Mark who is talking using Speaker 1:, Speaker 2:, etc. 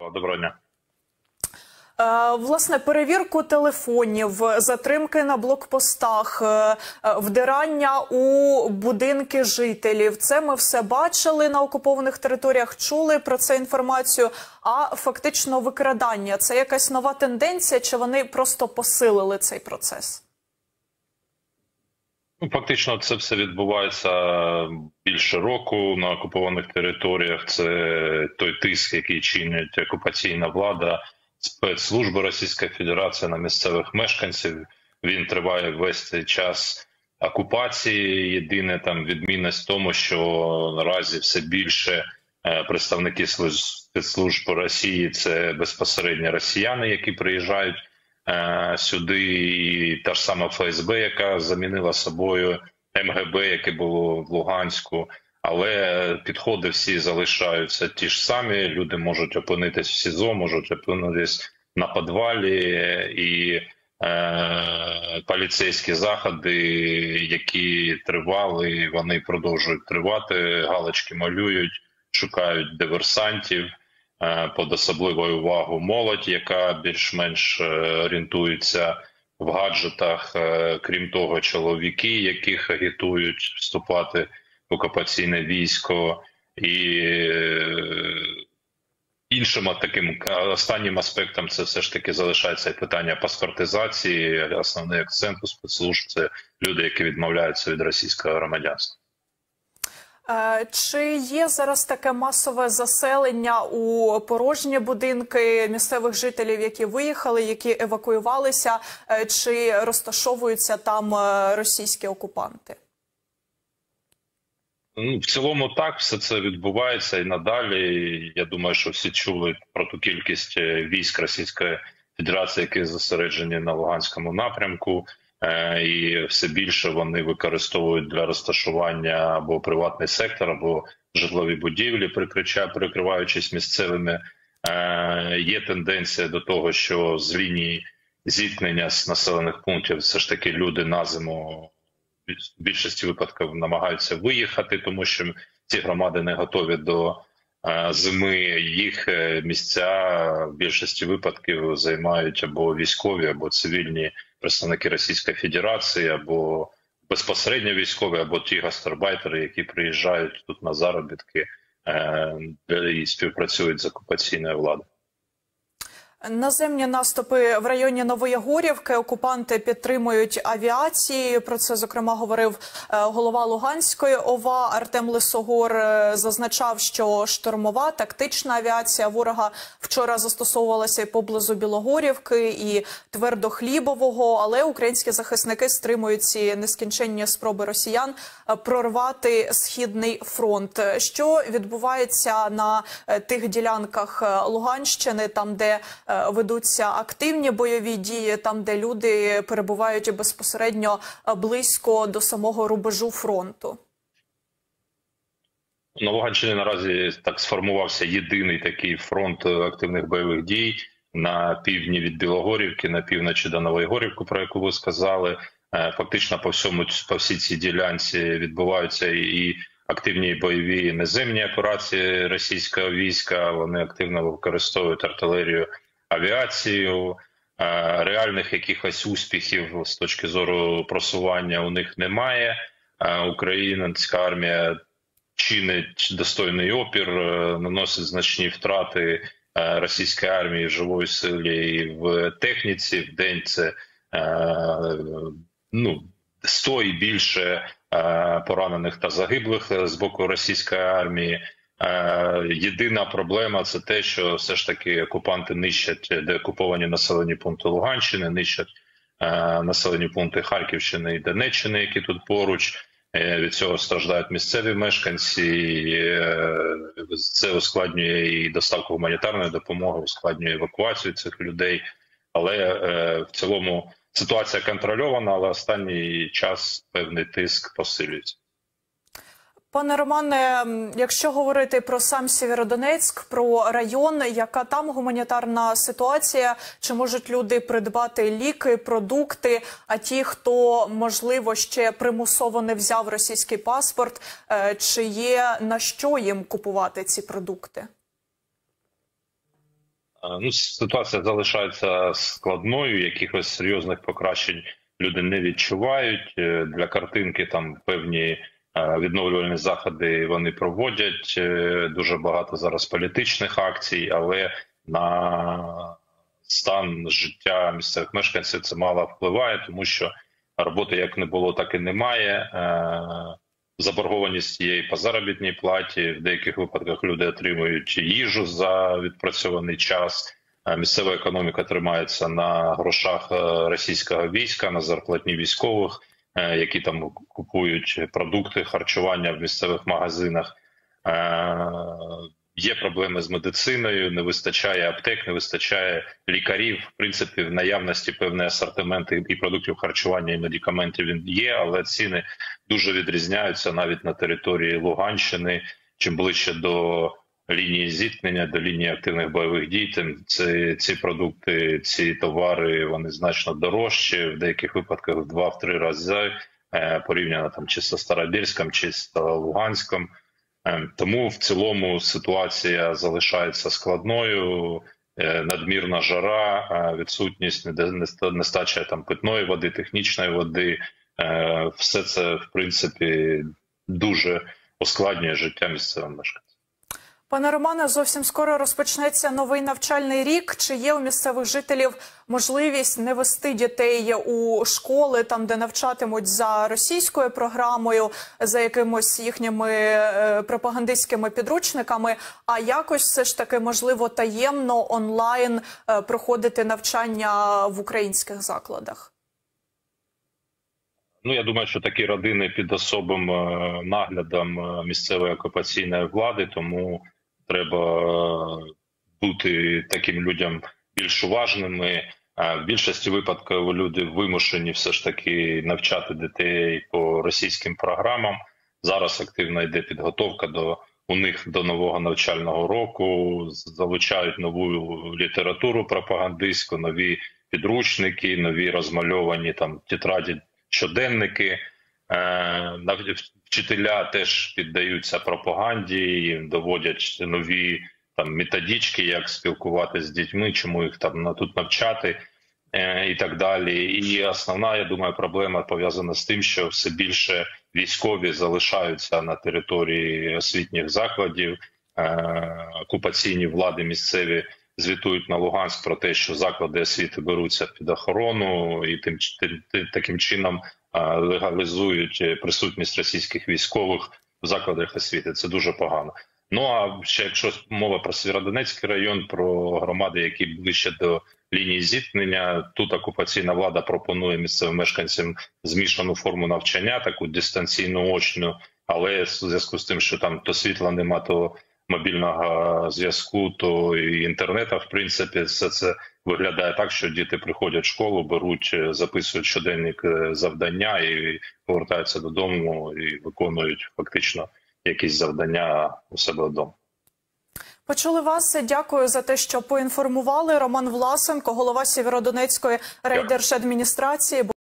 Speaker 1: Доброго дня.
Speaker 2: Е, власне, перевірку телефонів, затримки на блокпостах, е, вдирання у будинки жителів. Це ми все бачили на окупованих територіях. Чули про це інформацію. А фактично, викрадання це якась нова тенденція, чи вони просто посилили цей процес?
Speaker 1: Ну, фактично, це все відбувається більше року на окупованих територіях. Це той тиск, який чинить окупаційна влада, спецслужби Російської Федерації на місцевих мешканців. Він триває весь цей час окупації. Єдине там відмінність в тому, що наразі все більше е, представники спецслужб Росії це безпосередньо росіяни, які приїжджають. Е, сюди і та ж сама ФСБ, яка замінила собою МГБ, яке було в Луганську. Але підходи всі залишаються ті ж самі. Люди можуть опинитись в СІЗО, можуть опинитись на підвалі і е, поліцейські заходи, які тривали, вони продовжують тривати. Галочки малюють, шукають диверсантів. Е, під особливою увагу молодь, яка більш-менш е, орієнтується в гаджетах, е, крім того, чоловіки, яких агітують вступати в окупаційне військо, і іншим таким останнім аспектом це все ж таки залишається питання паспортизації. Основний акцент у спецслужб це люди, які відмовляються від російського громадянства.
Speaker 2: Е, чи є зараз таке масове заселення у порожні будинки місцевих жителів, які виїхали, які евакуювалися, е, чи розташовуються там е, російські окупанти?
Speaker 1: Ну, в цілому так все це відбувається і надалі. Я думаю, що всі чули про ту кількість військ Російської Федерації, які зосереджені на Луганському напрямку. Е, і все більше вони використовують для розташування або приватний сектор, або житлові будівлі, прикриваючись місцевими. Е, є тенденція до того, що з лінії зіткнення з населених пунктів все ж таки люди на зиму в більшості випадків намагаються виїхати, тому що ці громади не готові до зими. Їх місця в більшості випадків займають або військові, або цивільні представники Російської Федерації або безпосередньо військові, або ті гастарбайтери, які приїжджають тут на заробітки е, і співпрацюють з окупаційною владою.
Speaker 2: Наземні наступи в районі Нової Горівки окупанти підтримують авіації. Про це зокрема говорив е, голова Луганської ОВА Артем Лисогор. Е, зазначав, що штурмова тактична авіація ворога вчора застосовувалася і поблизу Білогорівки і твердохлібового. Але українські захисники стримують ці нескінченні спроби росіян е, прорвати східний фронт. Що відбувається на тих ділянках Луганщини, там де ведуться активні бойові дії, там де люди перебувають безпосередньо е, близько до самого рубежу фронту.
Speaker 1: На Луганщині наразі так сформувався єдиний такий фронт активних бойових дій на півдні від Білогорівки, на півночі до Нової Горівки, про яку ви сказали. Е, фактично по всьому по всій цій ділянці відбуваються і активні бойові наземні операції російського війська. Вони активно використовують артилерію авіацію. Е, реальних якихось успіхів з точки зору просування у них немає. Е, українська армія чинить достойний опір, е, наносить значні втрати російської армії в живої силі і в техніці. В день це ну 100 і більше поранених та загиблих з боку російської армії. Е, єдина проблема це те, що все ж таки окупанти нищать деокуповані населені пункти Луганщини, нищать е, населені пункти Харківщини і Донеччини, які тут поруч. Е, від цього страждають місцеві мешканці. Це ускладнює і доставку гуманітарної допомоги, ускладнює евакуацію цих людей. Але в цілому ситуація контрольована, але останній час певний тиск посилюється.
Speaker 2: Пане Романе, якщо говорити про сам Сєвєродонецьк, про район, яка там гуманітарна ситуація, чи можуть люди придбати ліки, продукти? А ті, хто можливо ще примусово не взяв російський паспорт, е, чи є на що їм купувати ці продукти?
Speaker 1: Ну, ситуація залишається складною. Якихось серйозних покращень люди не відчувають. Е, Для картинки там певні відновлювальні заходи вони проводять. Е, Дуже багато зараз політичних акцій, але на стан життя місцевих мешканців це мало впливає, тому що роботи як не було, так і немає. Е, Заборгованість є і по заробітній платі. В деяких випадках люди отримують їжу за відпрацьований час. Е, Місцева економіка тримається на грошах е, російського війська, на зарплатні військових, е, які там купують продукти харчування в місцевих магазинах. Е, Є проблеми з медициною, не вистачає аптек, не вистачає лікарів. В принципі, в наявності певний асортимент і продуктів харчування і медикаментів він є, але ціни дуже відрізняються навіть на території Луганщини. Чим ближче до лінії зіткнення, до лінії активних бойових дій, тим ці, ці продукти, ці товари вони значно дорожчі, в деяких випадках в два-три рази е, порівняно там чи з Старобільськом, чи з Луганськом. Е, Тому в цілому ситуація залишається складною. Е, Надмірна жара, відсутність нестача там питної води, технічної води, все це в принципі дуже ускладнює життя місцевим мешканцям.
Speaker 2: Пане Романе, зовсім скоро розпочнеться новий навчальний рік. Чи є у місцевих жителів можливість не вести дітей у школи, там де навчатимуть за російською програмою, за якимось їхніми е, пропагандистськими підручниками? А якось все ж таки можливо таємно онлайн е, проходити навчання в українських закладах?
Speaker 1: Ну я думаю, що такі родини під особим е, наглядом місцевої окупаційної влади, тому треба е, бути таким людям більш уважними. В більшості випадків люди вимушені все ж таки навчати дітей по російським програмам. Зараз активно йде підготовка до у них до нового навчального року. Залучають нову літературу пропагандистську, нові підручники, нові розмальовані там тетраді, щоденники. Вчителя теж піддаються пропаганді, доводять нові там методички, як спілкуватися з дітьми, чому їх там на- тут навчати е, і так далі. І основна, я думаю, проблема пов'язана з тим, що все більше військові залишаються на території освітніх закладів. Е, Окупаційні влади місцеві звітують на Луганськ про те, що заклади освіти беруться під охорону, і тим, таким чином легалізують е, присутність російських військових в закладах освіти. Це дуже погано. Ну а ще якщо мова про Сєвєродонецький район, про громади, які ближче до лінії зіткнення, тут окупаційна влада пропонує місцевим мешканцям змішану форму навчання, таку дистанційну очну, але в зв'язку з тим, що там то світла нема, то мобільного зв'язку, то і інтернету, в принципі, все це виглядає так, що діти приходять в школу, беруть, е, записують щоденник е, завдання і повертаються додому і виконують фактично якісь завдання у себе вдома.
Speaker 2: Почули вас. Дякую за те, що поінформували. Роман Власенко, голова Сєвєродонецької райдержадміністрації.